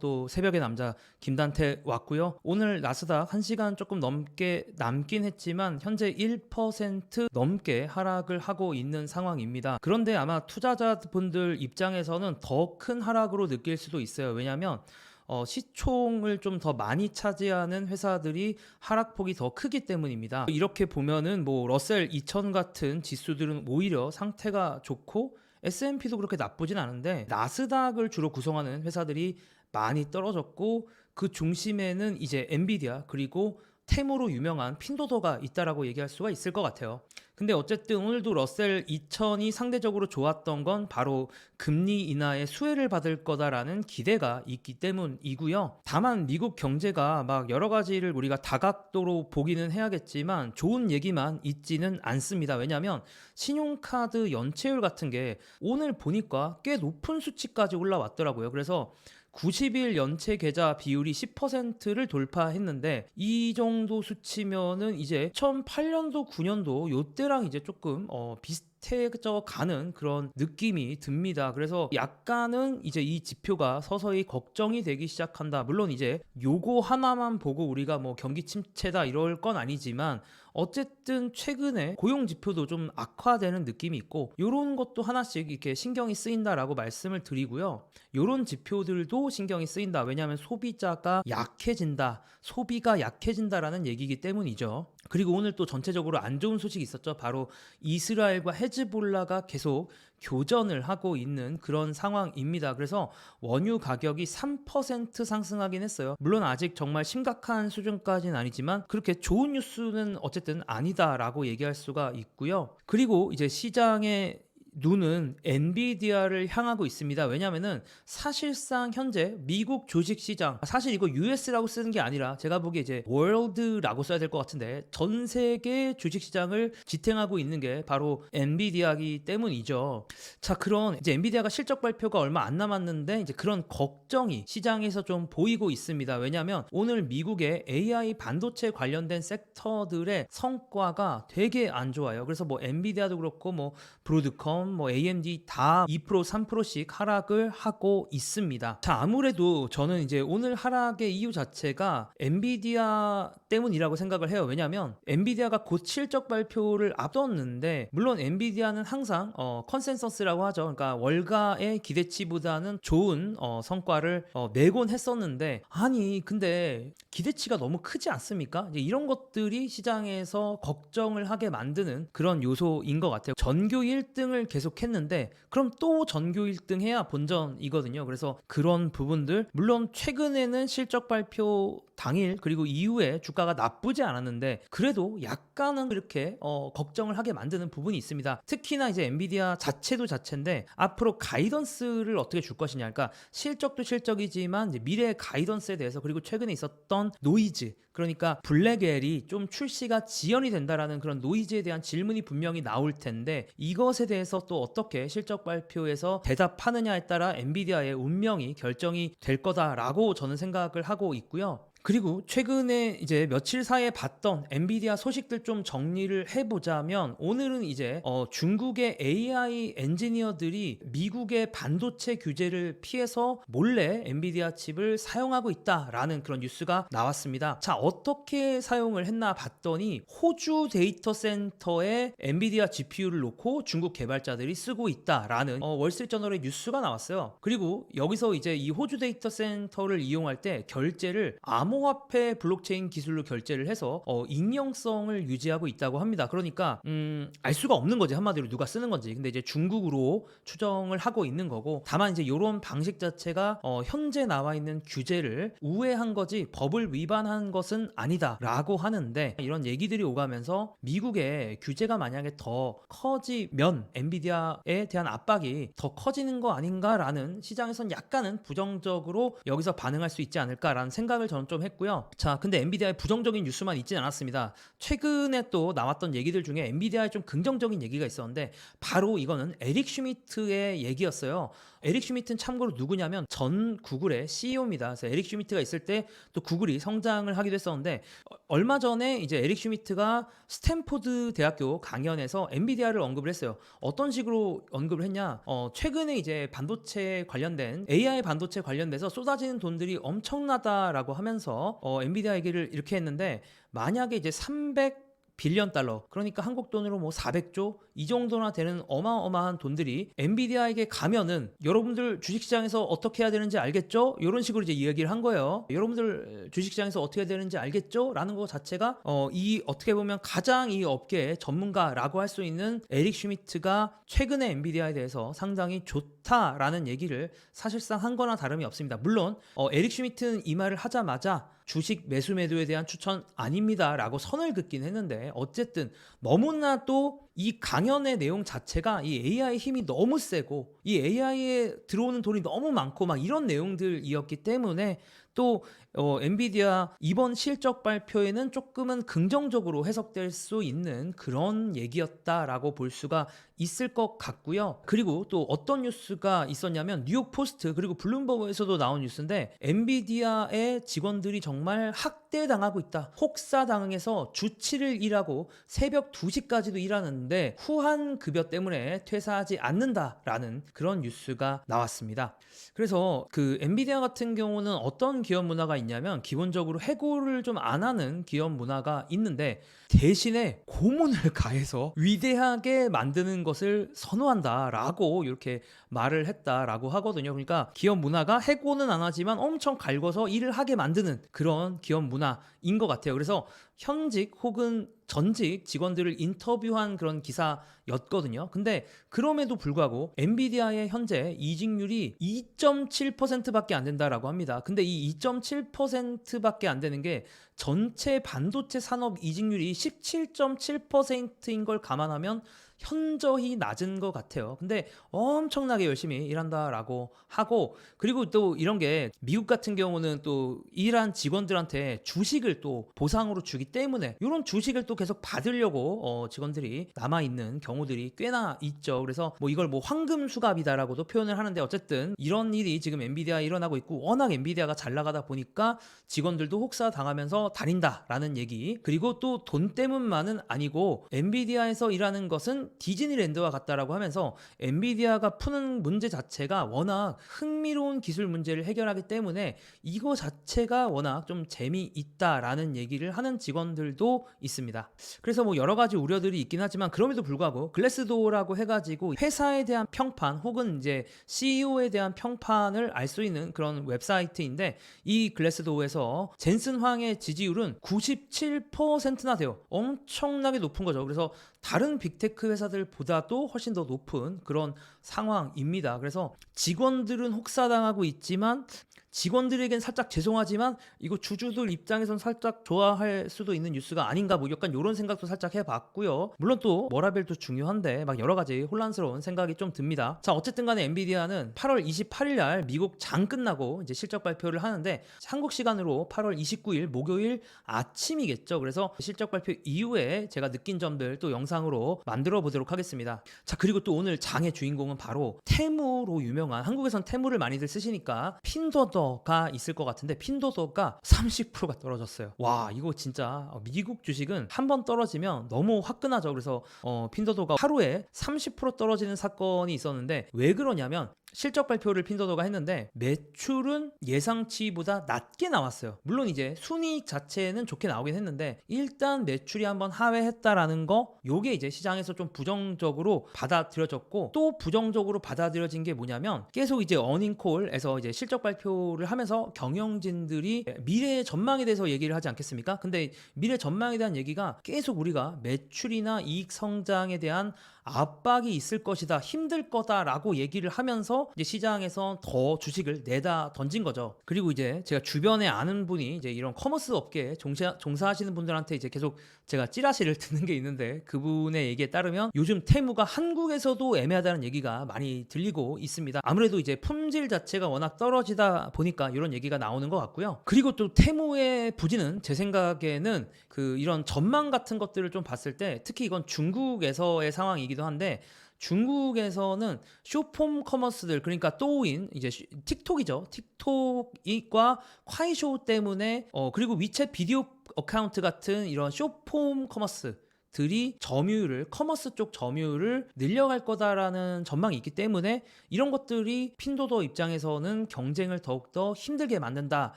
또 새벽의 남자 김단태 왔고요. 오늘 나스닥 1시간 조금 넘게 남긴 했지만 현재 1% 넘게 하락을 하고 있는 상황입니다. 그런데 아마 투자자분들 입장에서는 더 큰 하락으로 느낄 수도 있어요. 왜냐하면 어, 시총을 좀 더 많이 차지하는 회사들이 하락폭이 더 크기 때문입니다. 이렇게 보면은 뭐 러셀 2000 같은 지수들은 오히려 상태가 좋고 S&P도 그렇게 나쁘진 않은데 나스닥을 주로 구성하는 회사들이 많이 떨어졌고 그 중심에는 이제 엔비디아 그리고 템으로 유명한 핀도더가 있다라고 얘기할 수가 있을 것 같아요. 근데 어쨌든 오늘도 러셀 2000이 상대적으로 좋았던 건 바로 금리 인하의 수혜를 받을 거다라는 기대가 있기 때문이고요. 다만 미국 경제가 막 여러 가지를 우리가 다각도로 보기는 해야겠지만 좋은 얘기만 있지는 않습니다. 왜냐하면 신용카드 연체율 같은 게 오늘 보니까 꽤 높은 수치까지 올라왔더라고요. 그래서 90일 연체 계좌 비율이 10%를 돌파했는데 이 정도 수치면은 이제 2008년도 9년도 요때랑 이제 조금 어 비슷해져 가는 그런 느낌이 듭니다. 그래서 약간은 이제 이 지표가 서서히 걱정이 되기 시작한다. 물론 이제 요거 하나만 보고 우리가 뭐 경기 침체다 이럴 건 아니지만 어쨌든 최근에 고용 지표도 좀 악화되는 느낌이 있고 요런 것도 하나씩 이렇게 신경이 쓰인다라고 말씀을 드리고요. 요런 지표들도 신경이 쓰인다. 왜냐하면 소비자가 약해진다. 소비가 약해진다라는 얘기이기 때문이죠. 그리고 오늘 또 전체적으로 안 좋은 소식이 있었죠. 바로 이스라엘과 헤즈볼라가 계속 교전을 하고 있는 그런 상황입니다. 그래서 원유 가격이 3% 상승하긴 했어요. 물론 아직 정말 심각한 수준까지는 아니지만 그렇게 좋은 뉴스는 어쨌든 아니다라고 얘기할 수가 있고요. 그리고 이제 시장의 눈은 엔비디아를 향하고 있습니다. 왜냐하면은 사실상 현재 미국 주식 시장 사실 이거 US라고 쓰는 게 아니라 제가 보기에 이제 월드라고 써야 될 것 같은데 전 세계 주식 시장을 지탱하고 있는 게 바로 엔비디아이기 때문이죠. 자 그런 이제 엔비디아가 실적 발표가 얼마 안 남았는데 이제 그런 걱정이 시장에서 좀 보이고 있습니다. 왜냐하면 오늘 미국의 AI 반도체 관련된 섹터들의 성과가 되게 안 좋아요. 그래서 뭐 엔비디아도 그렇고 뭐 브로드컴, 뭐 AMD 다 2% 3%씩 하락을 하고 있습니다. 자 아무래도 저는 이제 오늘 하락의 이유 자체가 엔비디아 때문이라고 생각을 해요. 왜냐하면 엔비디아가 곧 실적 발표를 앞뒀는데 물론 엔비디아는 항상 어, 컨센서스라고 하죠. 그러니까 월가의 기대치보다는 좋은 어, 성과를 어, 내곤 했었는데 아니 근데 기대치가 너무 크지 않습니까? 이런 것들이 시장에서 걱정을 하게 만드는 그런 요소인 것 같아요. 전교 1등을 계속 했는데 그럼 또 전교 1등 해야 본전이거든요. 그래서 그런 부분들 물론 최근에는 실적 발표 당일 그리고 이후에 주가가 나쁘지 않았는데 그래도 약간은 이렇게 어, 걱정을 하게 만드는 부분이 있습니다. 특히나 이제 엔비디아 자체도 자체인데 앞으로 가이던스를 어떻게 줄 것이냐. 그러니까 실적도 실적이지만 미래의 가이던스에 대해서 그리고 최근에 있었던 노이즈 그러니까 블랙엘이 좀 출시가 지연이 된다라는 그런 노이즈에 대한 질문이 분명히 나올 텐데 이것에 대해서 또 어떻게 실적 발표에서 대답하느냐에 따라 엔비디아의 운명이 결정이 될 거다라고 저는 생각을 하고 있고요. 그리고 최근에 이제 며칠 사이에 봤던 엔비디아 소식들 좀 정리를 해보자면 오늘은 이제 어 중국의 AI 엔지니어들이 미국의 반도체 규제를 피해서 몰래 엔비디아 칩을 사용하고 있다라는 그런 뉴스가 나왔습니다. 자 어떻게 사용을 했나 봤더니 호주 데이터 센터에 엔비디아 GPU를 놓고 중국 개발자들이 쓰고 있다라는 어, 월스트리트저널의 뉴스가 나왔어요. 그리고 여기서 이제 이 호주 데이터 센터를 이용할 때 결제를 암호화폐 블록체인 기술로 결제를 해서 어, 익명성을 유지하고 있다고 합니다. 그러니까 음, 알 수가 없는 거지 한마디로 누가 쓰는 건지. 근데 이제 중국으로 추정을 하고 있는 거고 다만 이제 이런 방식 자체가 어, 현재 나와 있는 규제를 우회한 거지 법을 위반한 것은 아니다라고 하는데 이런 얘기들이 오가면서 미국의 규제가 만약에 더 커지면 엔비디아에 대한 압박이 더 커지는 거 아닌가라는 시장에선 약간은 부정적으로 여기서 반응할 수 있지 않을까라는 생각을 저는 좀 했고요. 자, 근데 엔비디아의 부정적인 뉴스만 있진 않았습니다. 최근에 또 나왔던 얘기들 중에 엔비디아의 좀 긍정적인 얘기가 있었는데 바로 이거는 에릭 슈미트의 얘기였어요. 에릭 슈미트는 참고로 누구냐면 전 구글의 CEO입니다. 그래서 에릭 슈미트가 있을 때 또 구글이 성장을 하기도 했었는데 어, 얼마 전에 이제 에릭 슈미트가 스탠포드 대학교 강연에서 엔비디아를 언급을 했어요. 어떤 식으로 언급을 했냐? 어, 최근에 이제 반도체 관련된 AI 반도체 관련돼서 쏟아지는 돈들이 엄청나다라고 하면서 어, 엔비디아 얘기를 이렇게 했는데 만약에 이제 300 빌리언 달러 그러니까 한국 돈으로 뭐 400조 이 정도나 되는 어마어마한 돈들이 엔비디아에게 가면은 여러분들 주식시장에서 어떻게 해야 되는지 알겠죠? 이런 식으로 이제 이야기를 한 거예요. 여러분들 주식시장에서 어떻게 해야 되는지 알겠죠? 라는 거 자체가 어, 이 어떻게 보면 가장 이 업계의 전문가라고 할 수 있는 에릭 슈미트가 최근에 엔비디아에 대해서 상당히 좋다라는 얘기를 사실상 한 거나 다름이 없습니다. 물론 어, 에릭 슈미트는 이 말을 하자마자 주식 매수 매도에 대한 추천 아닙니다라고 선을 긋긴 했는데 어쨌든 너무나도 이 강연의 내용 자체가 이 AI 힘이 너무 세고 이 AI에 들어오는 돈이 너무 많고 막 이런 내용들이었기 때문에 또 어, 엔비디아 이번 실적 발표에는 조금은 긍정적으로 해석될 수 있는 그런 얘기였다라고 볼 수가 있을 것 같고요. 그리고 또 어떤 뉴스가 있었냐면 뉴욕 포스트 그리고 블룸버그에서도 나온 뉴스인데 엔비디아의 직원들이 정말 학대당하고 있다. 혹사당해서 주 7일 일하고 새벽 2시까지도 일하는 데 후한 급여 때문에 퇴사하지 않는다라는 그런 뉴스가 나왔습니다. 그래서 그 엔비디아 같은 경우는 어떤 기업 문화가 있냐면 기본적으로 해고를 좀 안 하는 기업 문화가 있는데 대신에 고문을 가해서 위대하게 만드는 것을 선호한다라고 이렇게 말을 했다라고 하거든요. 그러니까 기업 문화가 해고는 안 하지만 엄청 갈궈서 일을 하게 만드는 그런 기업 문화인 것 같아요. 그래서 현직 혹은 전직 직원들을 인터뷰한 그런 기사였거든요. 근데 그럼에도 불구하고 엔비디아의 현재 이직률이 2.7%밖에 안 된다라고 합니다. 근데 이 2.7%밖에 안 되는 게 전체 반도체 산업 이직률이 17.7%인 걸 감안하면 현저히 낮은 것 같아요. 근데 엄청나게 열심히 일한다라고 하고 그리고 또 이런 게 미국 같은 경우는 또 일한 직원들한테 주식을 또 보상으로 주기 때문에 이런 주식을 또 계속 받으려고 어, 직원들이 남아 있는 경우들이 꽤나 있죠. 그래서 뭐 이걸 뭐 황금 수갑이다라고도 표현을 하는데 어쨌든 이런 일이 지금 엔비디아에 일어나고 있고 워낙 엔비디아가 잘 나가다 보니까 직원들도 혹사 당하면서 다닌다라는 얘기 그리고 또 돈 때문만은 아니고 엔비디아에서 일하는 것은 디즈니랜드와 같다라고 하면서 엔비디아가 푸는 문제 자체가 워낙 흥미로운 기술 문제를 해결하기 때문에 이거 자체가 워낙 좀 재미있다라는 얘기를 하는 직원들도 있습니다. 그래서 뭐 여러 가지 우려들이 있긴 하지만 그럼에도 불구하고 글래스도어라고 해가지고 회사에 대한 평판 혹은 이제 CEO에 대한 평판을 알 수 있는 그런 웹사이트인데 이 글래스도어에서 젠슨 황의 지지율은 97%나 돼요. 엄청나게 높은 거죠. 그래서 다른 빅테크 회사들보다도 훨씬 더 높은 그런 상황입니다. 그래서 직원들은 혹사당하고 있지만 직원들에겐 살짝 죄송하지만 이거 주주들 입장에선 살짝 좋아할 수도 있는 뉴스가 아닌가 뭐 약간 이런 생각도 살짝 해봤고요. 물론 또 워라벨도 중요한데 막 여러 가지 혼란스러운 생각이 좀 듭니다. 자 어쨌든 간에 엔비디아는 8월 28일 날 미국 장 끝나고 이제 실적 발표를 하는데 한국 시간으로 8월 29일 목요일 아침이겠죠. 그래서 실적 발표 이후에 제가 느낀 점들 또 영상으로 만들어 보도록 하겠습니다. 자 그리고 또 오늘 장의 주인공은 바로 테무로 유명한 한국에선 테무를 많이들 쓰시니까 핀더더 가 있을 것 같은데 핀도더가 30%가 떨어졌어요. 와 이거 진짜 어, 미국 주식은 한 번 떨어지면 너무 화끈하죠. 그래서 어, 핀도더가 하루에 30% 떨어지는 사건이 있었는데 왜 그러냐면 실적 발표를 핀도더가 했는데 매출은 예상치보다 낮게 나왔어요. 물론 이제 순이익 자체는 좋게 나오긴 했는데 일단 매출이 한번 하회했다라는 거 요게 이제 시장에서 좀 부정적으로 받아들여졌고 또 부정적으로 받아들여진 게 뭐냐면 계속 이제 어닝콜에서 이제 실적 발표를 하면서 경영진들이 미래의 전망에 대해서 얘기를 하지 않겠습니까? 근데 미래 전망에 대한 얘기가 계속 우리가 매출이나 이익 성장에 대한 압박이 있을 것이다, 힘들 거다라고 얘기를 하면서 이제 시장에서 더 주식을 내다 던진 거죠. 그리고 이제 제가 주변에 아는 분이 이제 이런 커머스 업계에 종사, 종사하시는 분들한테 이제 계속 제가 찌라시를 듣는 게 있는데 그분의 얘기에 따르면 요즘 테무가 한국에서도 애매하다는 얘기가 많이 들리고 있습니다. 아무래도 이제 품질 자체가 워낙 떨어지다 보니까 이런 얘기가 나오는 것 같고요. 그리고 또 테무의 부진은 제 생각에는 그 이런 전망 같은 것들을 좀 봤을 때 특히 이건 중국에서의 상황이기 도 한데 중국에서는 쇼폼 커머스들 그러니까 또인 이제 슈- 틱톡이죠. 틱톡과 콰이쇼 때문에 어 그리고 위챗 비디오 어카운트 같은 이런 쇼폼 커머스 들이 점유율을 커머스 쪽 점유율을 늘려갈 거다라는 전망이 있기 때문에 이런 것들이 핀도더 입장에서는 경쟁을 더욱더 힘들게 만든다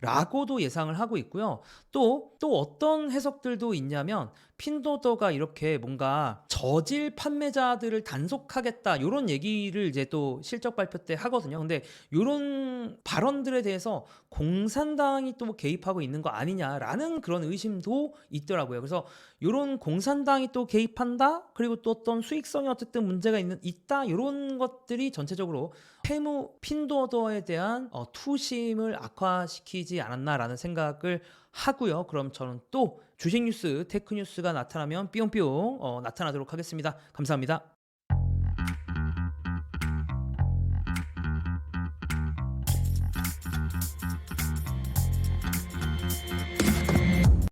라고도 예상을 하고 있고요. 또 또 어떤 해석들도 있냐면 핀도더가 이렇게 뭔가 저질 판매자들을 단속하겠다 이런 얘기를 이제 또 실적 발표 때 하거든요. 근데 이런 발언들에 대해서 공산당이 또 개입하고 있는 거 아니냐라는 그런 의심도 있더라고요. 그래서 이런 공산당이 또 개입한다 그리고 또 어떤 수익성이 어쨌든 문제가 있는 있다 이런 것들이 전체적으로 채무 핀도더에 대한 어, 투심을 악화시키지 않았나라는 생각을 하고요. 그럼 저는 또 주식 뉴스, 테크 뉴스가 나타나면 삐용삐용 어, 나타나도록 하겠습니다. 감사합니다.